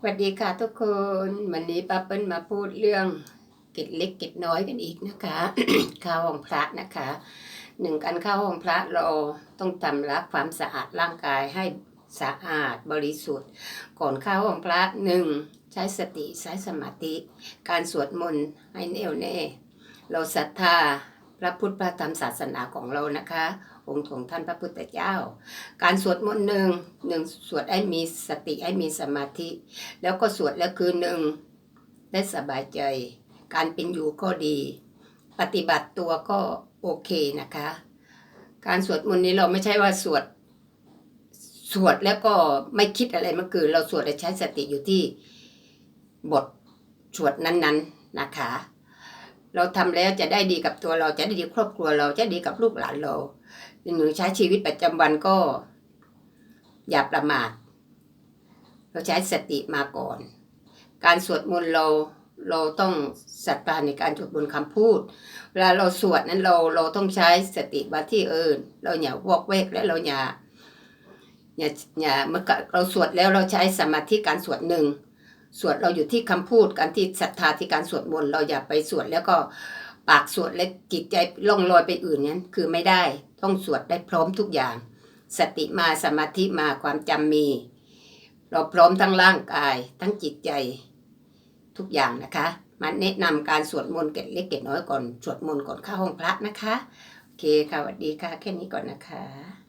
สวัสดีค่ะทุกคน วันนี้ป้าเปิ้ลมาพูดเรื่องกร็ดเล็กกร็ดน้อยกันอีกนะคะข้าห้องพระนะคะหนึ่งการข้าห้องพระเราต้องทำรักความสะอาดร่างกายให้สะอาดบริสุทธิ์ ก่อนข้าห้องพระหนึ่งใช้สติใช้สมาธิ การสวดมนต์ให้แน่วแน่ เราศรัทธา พระพุทธพระธรรมศาสนาของเรานะคะ องค์ของท่านพระพุทธเจ้า การสวดมนต์หนึ่งหนึ่งสวดให้มีสติให้มีสมาธิ แล้วก็สวดแล้วคือหนึ่งได้สบายใจ การเป็นอยู่ก็ดี ปฏิบัติตัวก็โอเคนะคะ การสวดมนต์นี้เราไม่ใช่ว่าสวดสวดแล้วก็ไม่คิดอะไรเมื่อคืนเราสวดและใช้สติอยู่ที่บทสวดนั้นๆนะคะ เราทำแล้วจะได้ดีกับตัวเราจะได้ดีครอบครัวเราจะดีกับลูกหลานเราหนูใช้ชีวิตประจำวันก็ อย่าประมาทเราใช้สติมาก่อน การสวดมนต์เราเราต้องศรัทธาในการสวดมนต์คำพูด เวลาเราสวดนั้นเราเราต้องใช้สติว่าที่เอิญเราอย่าวอกเวกและเราอย่าอย่าอย่าเมื่อเราสวดแล้วเราใช้สมาธิการสวดหนึ่ง สวดเราอยู่ที่คำพูดการที่ศรัทธาที่การสวดมนต์เราอย่าไปสวดแล้วก็ปากสวดและจิตใจล่องลอยไปอื่นนั้นคือไม่ได้ต้องสวดได้พร้อมทุกอย่าง สติมาสมาธิมาความจำมี เราพร้อมทั้งร่างกายทั้งจิตใจทุกอย่างนะคะมาแนะนำการสวดมนต์เก็ดเล็กเก็ดน้อยก่อนสวดมนต์ก่อนเข้าห้องพระนะคะโอเคค่ะสวัสดีค่ะแค่นี้ก่อนนะคะ